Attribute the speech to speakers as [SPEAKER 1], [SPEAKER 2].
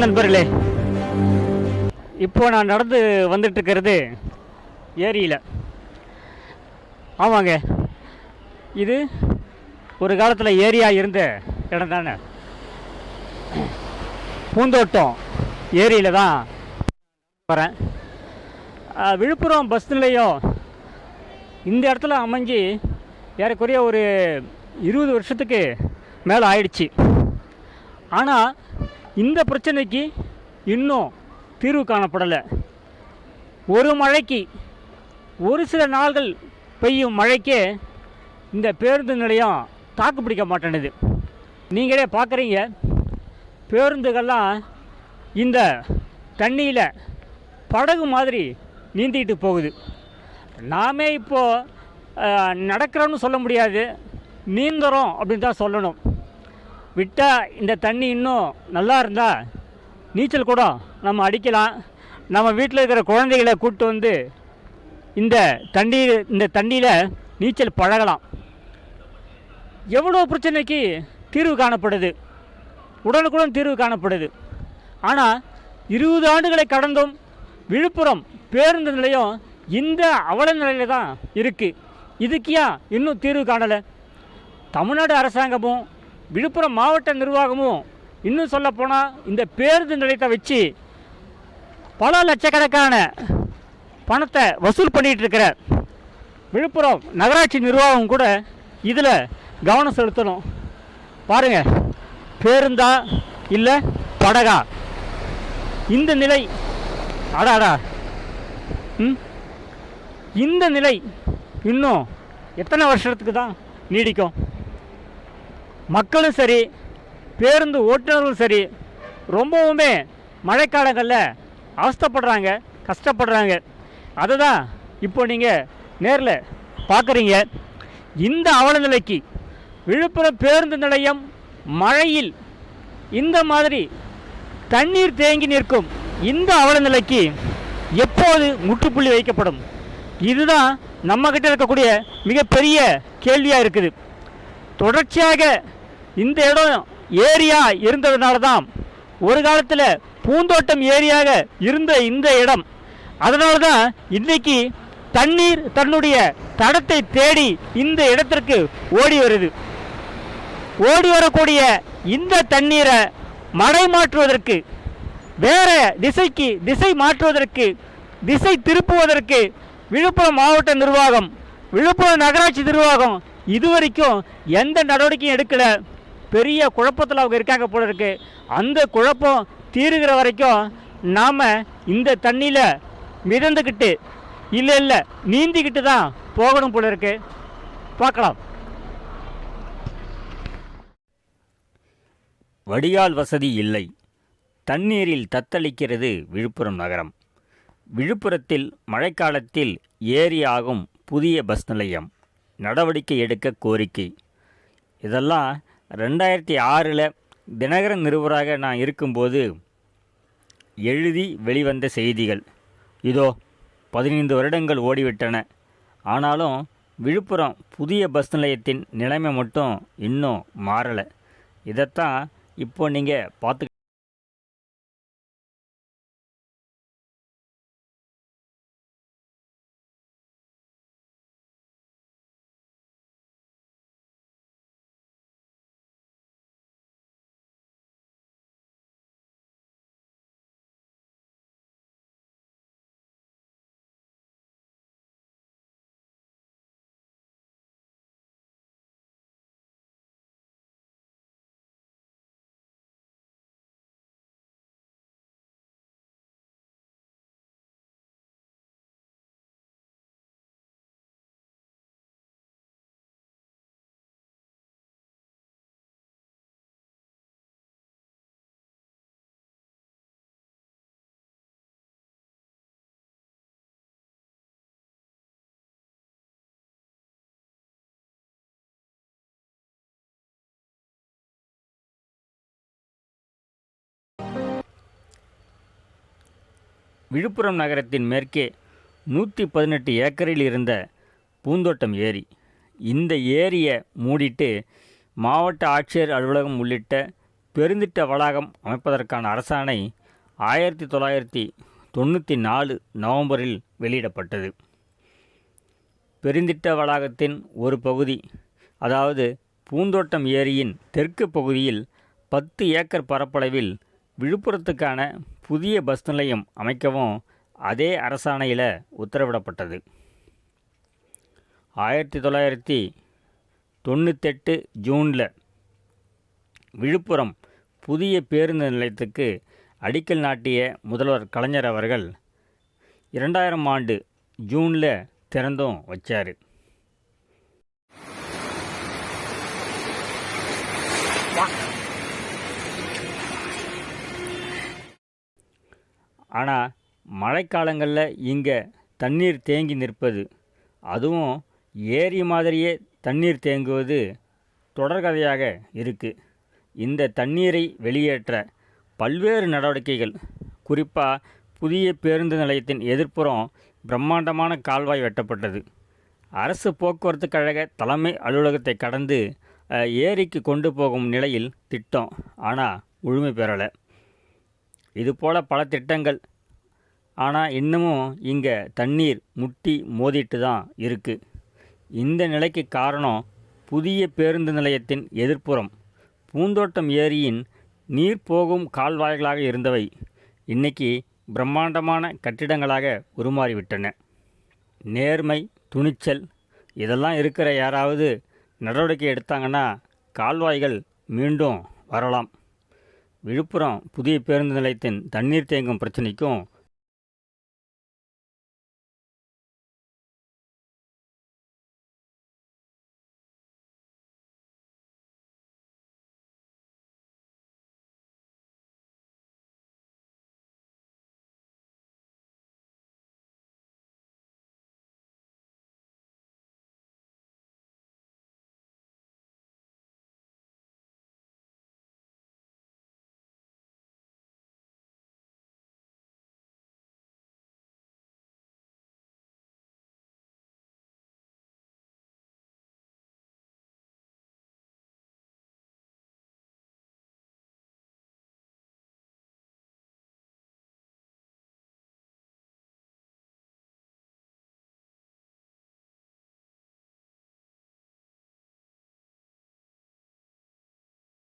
[SPEAKER 1] வணக்கம் நண்பர்களே. இப்போ நான் நடந்து வந்துட்டு இருக்கிறது ஏரியில். ஆமாங்க. இது ஒரு காலத்தில் ஏரியா இருந்த இடம் தானே. பூந்தோட்டம் ஏரியில் தான் வரேன். விழுப்புரம் பஸ் நிலையம் இந்த இடத்துல அமைஞ்சு ஏறக்குறைய ஒரு இருபது வருஷத்துக்கு மேலே ஆயிடுச்சு. ஆனால் இந்த பிரச்சனைக்கு இன்னும் தீர்வு காணப்படலை. ஒரு மழைக்கு ஒரு சில நாள்கள் பெய்யும் மழைக்கே இந்த பேருந்து நிலையம் தாக்கு பிடிக்க மாட்டேனுது நீங்களே பார்க்குறீங்க பேருந்துகள்லாம் இந்த தண்ணியில் படகு மாதிரி நீந்திக்கிட்டு போகுது. நாமே இப்போது நடக்கிறோம்னு சொல்ல முடியாது. நீந்துறோம் அப்படின்னு தான் சொல்லணும். விட்டால் இந்த தண்ணி இன்னும் நல்லா இருந்தால் நீச்சல் கூட நம்ம அடிக்கலாம். நம்ம வீட்டில் இருக்கிற குழந்தைகளை கூப்பிட்டு வந்து இந்த தண்ணி இந்த தண்ணியில் நீச்சல் பழகலாம். எவ்வளோ பிரச்சனைக்கு தீர்வு காணப்படுது? உடனுக்குடன் தீர்வு காணப்படுது. ஆனால் இருபது ஆண்டுகளை கடந்தும் விழுப்புரம் பேருந்து நிலையம் இந்த அவல நிலையில தான் இருக்குது இதுக்கு ஏன் இன்னும் தீர்வு காணலை? தமிழ்நாடு அரசாங்கமும் விழுப்புரம் மாவட்ட நிர்வாகமும் இன்னும் சொல்லப்போனால் இந்த பேருந்து நிலையத்தை வச்சு பல லட்சக்கணக்கான பணத்தை வசூல் பண்ணிகிட்டு இருக்கிற விழுப்புரம் நகராட்சி நிர்வாகம் கூட இதில் கவனம் செலுத்தணும். பாருங்கள் பேருந்தா இல்லை படகா? இந்த நிலை அடாடா ம்? இந்த நிலை இன்னும் எத்தனை வருஷத்துக்கு தான் நீடிக்கும்? மக்களும் சரி பேருந்து ஓட்டுநர்களும் சரி ரொம்பவுமே மழைக்காலங்களில் அவஸ்தப்படுறாங்க கஷ்டப்படுறாங்க. அதை தான் இப்போ நீங்கள் நேரில் பார்க்குறீங்க. இந்த அவலநிலைக்கு விழுப்புரம் பேருந்து நிலையம் மழையில் இந்த மாதிரி தண்ணீர் தேங்கி நிற்கும் இந்த அவலநிலைக்கு எப்போது முற்றுப்புள்ளி வைக்கப்படும்? இதுதான் நம்மக்கிட்ட இருக்கக்கூடிய மிகப்பெரிய கேள்வியாக இருக்குது. தொடர்ச்சியாக இந்த இடம் ஏரியா இருந்ததுனால தான் ஒரு காலத்தில் பூந்தோட்டம் ஏரியாக இருந்த இந்த இடம். அதனால தான் இன்றைக்கி தண்ணீர் தன்னுடைய தடத்தை தேடி இந்த இடத்திற்கு ஓடி வருது. ஓடி வரக்கூடிய இந்த தண்ணீரை மடை மாற்றுவதற்கு வேற திசைக்கு திசை மாற்றுவதற்கு திசை திருப்புவதற்கு விழுப்புரம் மாவட்ட நிர்வாகம் விழுப்புரம் நகராட்சி நிர்வாகம் இதுவரைக்கும் எந்த நடவடிக்கையும் எடுக்கலை. பெரிய குழப்பத்தில் அவங்க இருக்காங்க போல இருக்கு. அந்த குழப்பம் தீருகிற வரைக்கும் நாம் இந்த தண்ணியில் மிதந்துக்கிட்டு இல்லை இல்லை நீந்திக்கிட்டு தான் போகணும் போல இருக்கு. பார்க்கலாம். வடிகால் வசதி இல்லை. தண்ணீரில் தத்தளிக்கிறது விழுப்புரம் நகரம். விழுப்புரத்தில் மழைக்காலத்தில் ஏரி ஆகும் புதிய பஸ் நிலையம். நடவடிக்கை எடுக்க கோரிக்கை. இதெல்லாம் ரெண்டாயிரத்தி ஆறில் தினகரன் நிருபராக நான் இருக்கும்போது எழுதி வெளிவந்த செய்திகள். இதோ பதினைந்து வருடங்கள் ஓடிவிட்டன. ஆனாலும் விழுப்புரம் புதிய பஸ் நிலையத்தின் நிலைமை மட்டும் இன்னும் மாறலை. இதைத்தான் இப்போ நீங்கள் பார்த்து விழுப்புரம் நகரத்தின் மேற்கே நூற்றி பதினெட்டு ஏக்கரில் இருந்த பூந்தோட்டம் ஏரி. இந்த ஏரியை மூடிட்டு மாவட்ட ஆட்சியர் அலுவலகம் உள்ளிட்ட
[SPEAKER 2] பெருந்திட்ட வளாகம் அமைப்பதற்கான அரசாணை ஆயிரத்தி தொள்ளாயிரத்தி தொண்ணூற்றி நாலு நவம்பரில் வெளியிடப்பட்டது. பெருந்திட்ட வளாகத்தின் ஒரு பகுதி அதாவது பூந்தோட்டம் ஏரியின் தெற்கு பகுதியில் பத்து ஏக்கர் பரப்பளவில் விழுப்புரத்துக்கான புதிய பஸ் நிலையம் அமைக்கவும் அதே அரசாணையில் உத்தரவிடப்பட்டது. ஆயிரத்தி தொள்ளாயிரத்தி தொண்ணூத்தெட்டு ஜூனில் விழுப்புரம் புதிய பேருந்து நிலையத்துக்கு அடிக்கல் நாட்டிய முதல்வர் கலைஞர் அவர்கள் இரண்டாயிரம் ஆண்டு ஜூனில் திறந்தும் வச்சார். ஆனால் மழைக்காலங்களில் இங்கே தண்ணீர் தேங்கி நிற்பது. அதுவும் ஏரி மாதிரியே தண்ணீர் தேங்குவது தொடர்கதையாக இருக்குது இந்த தண்ணீரை வெளியேற்ற பல்வேறு நடவடிக்கைகள். குறிப்பாக புதிய பேருந்து நிலையத்தின் எதிர்ப்புறம் பிரம்மாண்டமான கால்வாய் வெட்டப்பட்டது. அரசு போக்குவரத்து கழக தலைமை அலுவலகத்தை கடந்து ஏரிக்கு கொண்டு போகும் நிலையில் திட்டம். ஆனால் முழுமை பெறலை. இதுபோல் பல திட்டங்கள். ஆனால் இன்னமும் இங்கே தண்ணீர் முட்டி மோதிட்டு தான் இருக்குது இந்த நிலைக்கு காரணம் புதிய பேருந்து நிலையத்தின் எதிர்ப்புறம். பூந்தோட்டம் ஏரியின் நீர் போகும் கால்வாய்களாக இருந்தவை இன்னைக்கு பிரம்மாண்டமான கட்டிடங்களாக உருமாறிவிட்டன. நேர்மை துணிச்சல் இதெல்லாம் இருக்கிற யாராவது நடவடிக்கை எடுத்தாங்கன்னா கால்வாய்கள் மீண்டும் வரலாம். விழுப்புரம் புதிய பேருந்து நிலையத்தின் தண்ணீர் தேங்கும் பிரச்சினைக்கும்